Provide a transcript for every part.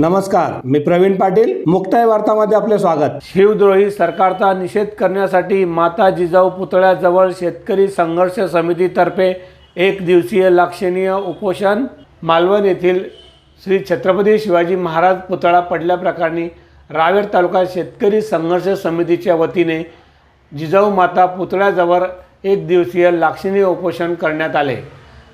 नमस्कार मी प्रवीण पाटील मुक्ताई वार्तामध्ये आपले स्वागत. शिवद्रोही सरकारचा निषेध करण्यासाठी माता जिजाऊ पुतळ्याजवळ शेतकरी संघर्ष समितीतर्फे एक दिवसीय लक्षणीय उपोषण मालवण येथील श्री छत्रपती शिवाजी महाराज पुतळा पडल्याप्रकरणी रावेर तालुका शेतकरी संघर्ष समितीच्या वतीने जिजाऊ माता पुतळ्याजवळ एक दिवसीय लाक्षणीय उपोषण करण्यात आले.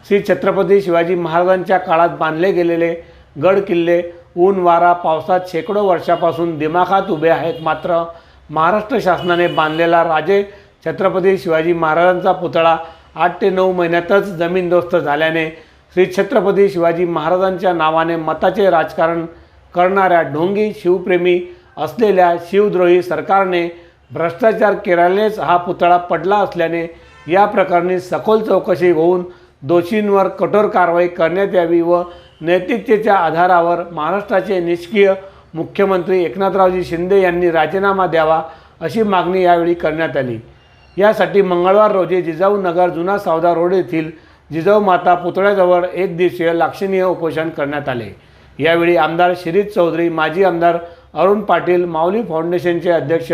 श्री छत्रपती शिवाजी महाराजांच्या काळात बांधले गेलेले गड किल्ले ऊन वारा पावसात शेकडो वर्षापासून दिमाखात उभे आहेत. मात्र महाराष्ट्र शासनाने बांधलेला राजे छत्रपती शिवाजी महाराजांचा पुतळा आठ ते नऊ महिन्यातच जमीनदोस्त झाल्याने श्री छत्रपती शिवाजी महाराजांच्या नावाने मताचे राजकारण करणाऱ्या ढोंगी शिवप्रेमी असलेल्या शिवद्रोही सरकारने भ्रष्टाचार केल्यानेच हा पुतळा पडला असल्याने या प्रकरणी सखोल चौकशी होऊन दोषींवर कठोर कारवाई करण्यात यावी व नैतिकतेच्या आधारावर महाराष्ट्राचे निष्क्रिय मुख्यमंत्री एकनाथरावजी शिंदे यांनी राजीनामा द्यावा अशी मागणी यावेळी करण्यात आली. यासाठी मंगळवार रोजी जिजाऊ नगर जुना सावदा रोड येथील जिजाऊ माता पुतळ्याजवळ एक दिवसीय लाक्षणीय उपोषण करण्यात आले. यावेळी आमदार शिरीष चौधरी माजी आमदार अरुण पाटील माऊली फाउंडेशनचे अध्यक्ष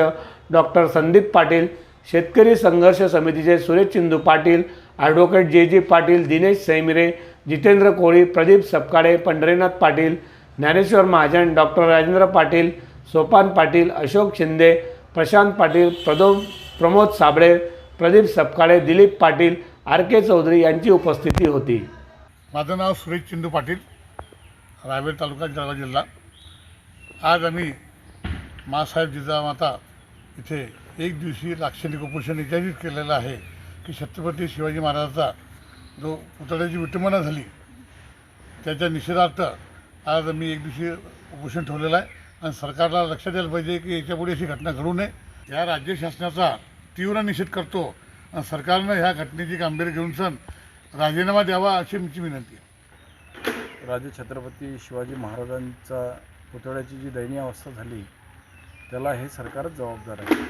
डॉक्टर संदीप पाटील शेतकरी संघर्ष समितीचे Suresh Chindu Patil advocate J G Patil Dinesh Saimire Jitendra Koli Pradeep Sapkale Pandharinath Patil Dnyaneshwar Mahajan doctor Rajendra Patil Sopan Patil Ashok Shinde Prashant Patil प्रदो Pramod Sable Pradeep Sapkale Dilip Patil R K Chaudhari यांची उपस्थिती होती. माझं नाव सुरेश चिंदू पाटील रावेर तालुका जळगाव जिल्हा. आज आम्ही मासाहेब जिजामाता इथे एक दिवशी लाक्षणिक उपोषण इत्यादीच केलेलं आहे की छत्रपती शिवाजी महाराजाचा जो पुतळ्याची विटंबना झाली त्याच्या निषेधार्थ आज मी एक दिवशी उपोषण ठेवलेलं आहे आणि सरकारला लक्षात द्यायला पाहिजे की याच्यापुढे अशी घटना घडू नये. या राज्य शासनाचा तीव्र निषेध करतो आणि सरकारनं ह्या घटनेची कामगिरी घेऊन सण राजीनामा द्यावा अशी आमची विनंती आहे. राजे छत्रपती शिवाजी महाराजांचा पुतळ्याची जी दयनीय अवस्था झाली त्याला हे सरकारच जबाबदार आहे.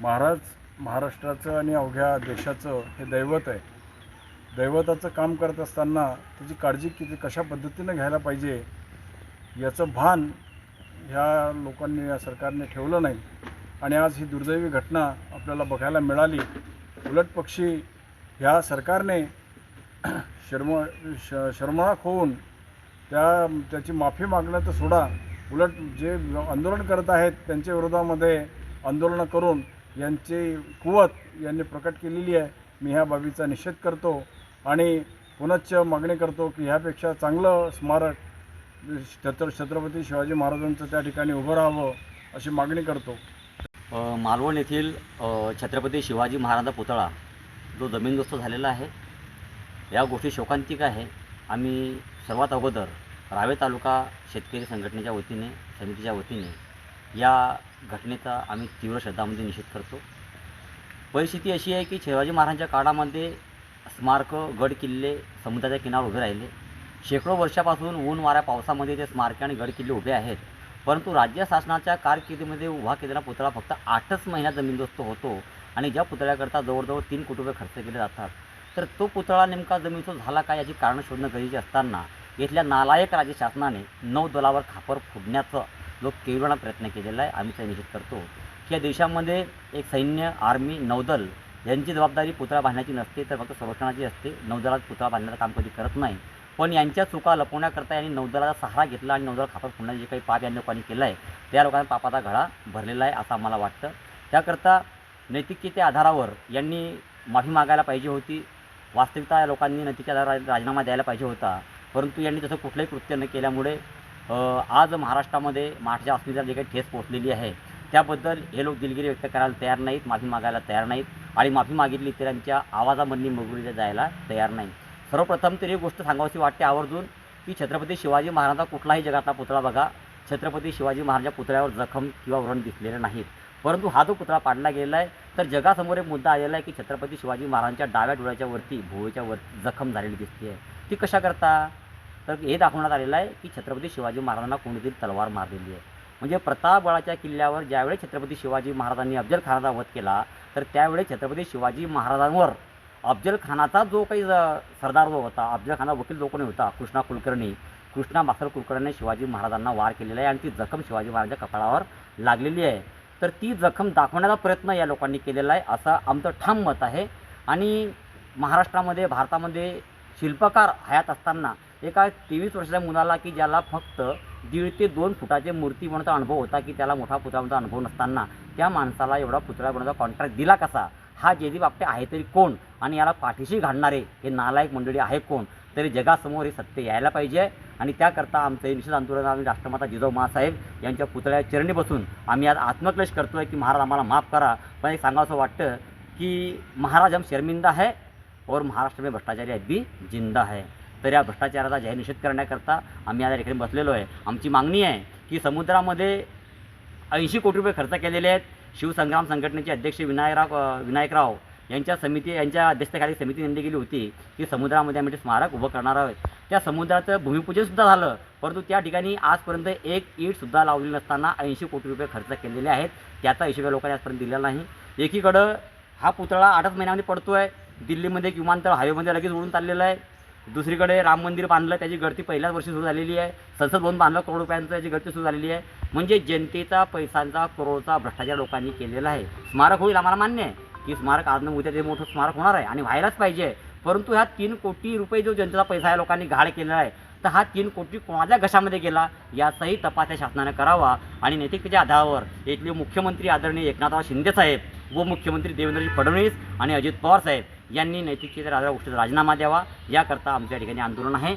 महाराज महाराष्ट्राचं आणि अवघ्या देशाचं हे दैवत आहे. दैवताचं काम करत असताना त्याची काळजी किती कशा पद्धतीनं घ्यायला पाहिजे याचं भान ह्या लोकांनी या सरकारने ठेवलं नाही. आणि आज ही दुर्दैवी घटना आपल्याला बघायला मिळाली. उलट पक्षी ह्या सरकारने शर्म श शर्मणाक होऊन त्या त्याची माफी मागणं तर सोडा. उलट जे आंदोलन करत आहेत त्यांच्या विरोधामध्ये आंदोलनं करून यांची कुवत यांनी प्रकट केलेली आहे. मी ह्या बाबीचा निषेध करतो. आणि पुनश्च मागणी करतो की ह्यापेक्षा चांगलं स्मारक छत्र छत्रपती शिवाजी महाराजांचं त्या ठिकाणी उभं राहावं अशी मागणी करतो. मालवण येथील छत्रपती शिवाजी महाराजा पुतळा जो जमीनदोस्त झालेला आहे या गोष्टी शोकांतिक आहे. आम्ही सर्वात अगोदर रावे तालुका शेतकरी संघटनेच्या वतीने समितीच्या वतीने या घटनेचा आम्ही तीव्र श्रद्धामध्ये निषेध करतो. परिस्थिती अशी आहे की शिवाजी महाराजांच्या काळामध्ये स्मारकं गड किल्ले समुद्राच्या किनार उभे राहिले. शेकडो वर्षापासून ऊन वाऱ्या पावसामध्ये ते स्मारके आणि गड किल्ले उभे आहेत. परंतु राज्य शासनाच्या कारकिर्दीमध्ये उभा केलेला पुतळा फक्त आठच महिन्यात जमीनदोस्त होतो आणि ज्या पुतळ्याकरता जवळजवळ तीन कुटुंबे खर्च केले जातात तर तो पुतळा नेमका जमीनदोस्त झाला काय याची कारणं शोधणं गरजेचे असताना इथल्या नालायक राज्य शासनाने नौदलावर खापर फोडण्याचा जो केवळा प्रयत्न केलेला आहे आम्ही त्याचा करतो. की या देशामध्ये एक सैन्य आर्मी नौदल यांची जबाबदारी पुतळा बांधण्याची नसते तर फक्त संरक्षणाची असते. नौदलात पुतळा बांधण्याचं काम कधी करत नाही. पण यांच्या चुका लपवण्याकरता यांनी नौदलाचा सहारा घेतला आणि नौदल खापर फोडण्याचे जे काही पाप या लोकांनी केलं आहे त्या लोकांना पापाचा घडा भरलेला आहे असं आम्हाला वाटतं. त्याकरता नैतिकतेच्या आधारावर यांनी माफी मागायला पाहिजे होती. वास्तविकता या लोकांनी नैतिकच्या आधारावर राजीनामा द्यायला पाहिजे होता. परंतु यांनी तसं कुठलंही कृत्य न केल्यामुळे आज महाराष्ट्रामध्ये महाराष्ट्राच्या अस्मितेला जे काही ठेस पोचलेली आहे त्याबद्दल हे लोक दिलगिरी व्यक्त करायला तयार नाहीत माफी मागायला तयार नाहीत. आणि माफी मागितली तर त्यांच्या आवाजामधली मगुरीला जायला तयार नाही. सर्वप्रथम तरी एक गोष्ट सांगावीशी वाटते आवर्जून की छत्रपती शिवाजी महाराजांचा कुठलाही जगातला पुतळा बघा. छत्रपती शिवाजी महाराजांच्या पुतळ्यावर जखम किंवा व्रण दिसलेले नाहीत. परंतु हा जो पुतळा पाडला गेला आहे तर जगासमोर एक मुद्दा आलेला आहे की छत्रपती शिवाजी महाराजांच्या डाव्या डोळ्याच्या वरती भुवयाच्या वर जखम झालेली दिसते आहे ती कशा करता तर हे दाखवण्यात आलेलं आहे की छत्रपती शिवाजी महाराजांना कोणीतरी तलवार मारलेली आहे. म्हणजे प्रतापगडाच्या किल्ल्यावर ज्यावेळेस छत्रपती शिवाजी महाराजांनी अफजल खानाचा वध केला तर त्यावेळेस छत्रपती शिवाजी महाराजांवर अफजल खानाचा जो काही सरदार जो होता अफजल खाना वकील जो कोणी होता कृष्णा कुलकर्णी कृष्णा मास्तर कुलकर्णीने शिवाजी महाराजांना वार केलेला आहे आणि ती जखम शिवाजी महाराजांच्या कपाळावर लागलेली आहे. तर ती जखम दाखवण्याचा प्रयत्न या लोकांनी केलेला आहे असं आमचं ठाम मत आहे. आणि महाराष्ट्रामध्ये भारतामध्ये शिल्पकार हयात असताना एका तेवीस वर्षाच्या मुलाला की ज्याला फक्त दीड ते दोन फुटाचे मूर्ती बनवण्याचा अनुभव होता की त्याला मोठा पुतळा अनुभव नसताना त्या माणसाला एवढा पुतळा बनवण्याचा कॉन्ट्रॅक्ट दिला कसा? हा जयदीप आपटे आहे तरी कोण? आणि याला पाठीशी घालणारे हे नालायक मंडळी आहे कोण? तरी जगासमोर हे सत्य यायला पाहिजे. आणि त्याकरता आमचं निषेध आंदोलन आम्ही राष्ट्रमाता जिजाऊ मासाहेब यांच्या पुतळ्या चरणी बसून आम्ही आज आत्मक्लेश करतोय की महाराज आम्हाला माफ करा. पण एक सांगावं असं वाटतं की महाराज हम शर्मिंदा है और महाराष्ट्र में भ्रष्टाचारी अभी जिंदा है. तर या भ्रष्टाचाराचा जाहीर निषेध करण्याकरता आम्ही आज ठिकाणी बसलेलो आहे. आमची मागणी आहे की समुद्रामध्ये ऐंशी कोटी रुपये खर्च केलेले आहेत. शिवसंग्राम संघटनेचे अध्यक्ष विनायकराव विनायकराव यांच्या समिती यांच्या अध्यक्षतेखाली समिती नेमली गेली होती की समुद्रामध्ये आम्ही ते स्मारक उभं करणार आहोत. त्या समुद्राचं भूमिपूजनसुद्धा झालं परंतु त्या ठिकाणी आजपर्यंत एक ईटसुद्धा लावलेली नसताना ऐंशी कोटी रुपये खर्च केलेले आहेत. त्याचा हिशोब लोकांनी आजपर्यंत दिलेला नाही. एकीकडं हा पुतळा आठच महिन्यामध्ये पडतो आहे दिल्लीमध्ये विमानतळ हायवेमध्ये लगेच उडून चाललेला आहे. दुसरीकडे राम मंदिर बांधलं त्याची गळती पहिल्याच वर्षी सुरू झालेली आहे. संसद भवन बांधलं करोड रुपयांचं त्याची गर्दी सुरू झालेली आहे. म्हणजे जनतेचा पैशांचा करोडचा भ्रष्टाचार लोकांनी केलेला आहे. स्मारक होईल आम्हाला मान्य आहे. की स्मारक आज उद्या ते मोठं स्मारक होणार आहे आणि व्हायलाच पाहिजे. परंतु ह्या तीन कोटी रुपये जो जनतेचा पैसा या लोकांनी घाळ केलेला आहे तर हा तीन कोटी कोणाच्या घशामध्ये गेला याचाही तपास या शासनाने करावा. आणि नैतिकतेच्या आधारावर इथले मुख्यमंत्री आदरणीय एकनाथराव शिंदेसाहेब व मुख्यमंत्री देवेंद्रजी फडणवीस आणि अजित पवार साहेब यांनी नैतिकतेच्या राजा गोष्टीचा राजीनामा द्यावा. याकरता आमच्या ठिकाणी आंदोलन आहे.